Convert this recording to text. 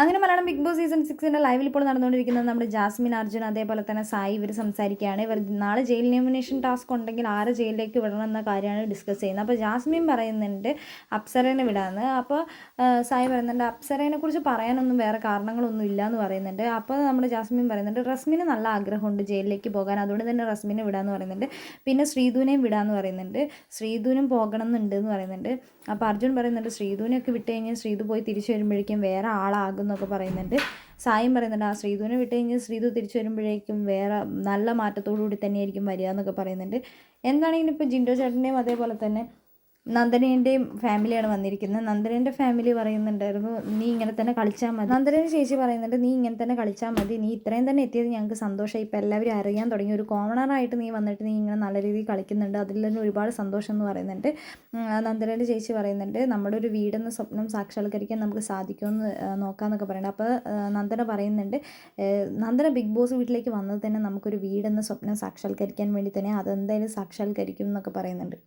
അങ്ങനെ Malayalam big boss season സിക്സിന്റെ ലൈവിൽ ഇപ്പോൾ നടന്നുകൊണ്ടിരിക്കുന്നത് നമ്മുടെ ജാസ്മിൻ അർജുൻ അതേപോലെ തന്നെ സായി ഇവർ സംസാരിക്കുകയാണ്. ഇവർ നാളെ ജയിൽ നോമിനേഷൻ ടാസ്ക് ഉണ്ടെങ്കിൽ ആരെ ജയിലിലേക്ക് വിടണം എന്ന കാര്യമാണ് ഡിസ്കസ് ചെയ്യുന്നത്. അപ്പോൾ ജാസ്മിൻ പറയുന്നുണ്ട് അപ്സരേനെ വിടാമെന്ന് അപ്പോൾ സായി പറയുന്നുണ്ട് അപ്സരേനെ കുറിച്ച് പറയാനൊന്നും വേറെ കാരണങ്ങളൊന്നും ഇല്ല എന്ന് പറയുന്നുണ്ട്. അപ്പോൾ നമ്മുടെ ജാസ്മിൻ പറയുന്നുണ്ട് റസ്മിന് നല്ല ആഗ്രഹമുണ്ട് ജയിലിലേക്ക് പോകാൻ. അതുകൊണ്ട് തന്നെ റസ്മിനെ വിടാമെന്ന് പറയുന്നുണ്ട്. പിന്നെ ശ്രീധുവിനെയും വിടാമെന്ന് പറയുന്നുണ്ട്. ശ്രീധുവിനും പോകണം എന്നുണ്ട് എന്ന് പറയുന്നുണ്ട്. അപ്പോൾ അർജുൻ പറയുന്നുണ്ട് ശ്രീധുവിനെയൊക്കെ വിട്ട് കഴിഞ്ഞാൽ ശ്രീധു പോയി തിരിച്ചു വരുമ്പോഴേക്കും വേറെ ആളാകും എന്നൊക്കെ പറയുന്നുണ്ട്. സായം പറയുന്നുണ്ട്. ആ ശ്രീധുവിനെ വിട്ട് കഴിഞ്ഞാൽ ശ്രീധു തിരിച്ചു വരുമ്പോഴേക്കും വേറെ നല്ല മാറ്റത്തോടു കൂടി തന്നെയായിരിക്കും വരിക എന്നൊക്കെ പറയുന്നുണ്ട്. എന്താണെങ്കിലും ഇപ്പോൾ ജിൻഡോ ചേട്ടന്റെയും അതേപോലെ തന്നെ നന്ദനേന്റെയും ഫാമിലിയാണ് വന്നിരിക്കുന്നത്. നന്ദനേന്റെ ഫാമിലി പറയുന്നുണ്ടായിരുന്നു നീ ഇങ്ങനെ തന്നെ കളിച്ചാൽ മതി. നന്ദനേന്റെ ചേച്ചി പറയുന്നുണ്ട് നീ ഇങ്ങനെ തന്നെ കളിച്ചാൽ മതി. നീ ഇത്രയും തന്നെ എത്തിയത് ഞങ്ങൾക്ക് സന്തോഷമായി ഇപ്പോൾ എല്ലാവരും അറിയാൻ തുടങ്ങി. ഒരു കോമണറായിട്ട് നീ വന്നിട്ട് നീ ഇങ്ങനെ നല്ല രീതിയിൽ കളിക്കുന്നുണ്ട്. അതിൽ തന്നെ ഒരുപാട് സന്തോഷം എന്ന് പറയുന്നുണ്ട്. നന്ദനേന്റെ ചേച്ചി പറയുന്നുണ്ട് നമ്മുടെ ഒരു വീടെന്ന സ്വപ്നം സാക്ഷാത്കരിക്കാൻ നമുക്ക് സാധിക്കുമെന്ന് നോക്കാമെന്നൊക്കെ പറയുന്നുണ്ട്. അപ്പോൾ നന്ദന പറയുന്നുണ്ട് നന്ദന ബിഗ് ബോസ് വീട്ടിലേക്ക് വന്നത് തന്നെ നമുക്കൊരു വീടെന്ന സ്വപ്നം സാക്ഷാത്കരിക്കാൻ വേണ്ടി തന്നെ അതെന്തായാലും സാക്ഷാത്കരിക്കും എന്നൊക്കെ പറയുന്നുണ്ട്.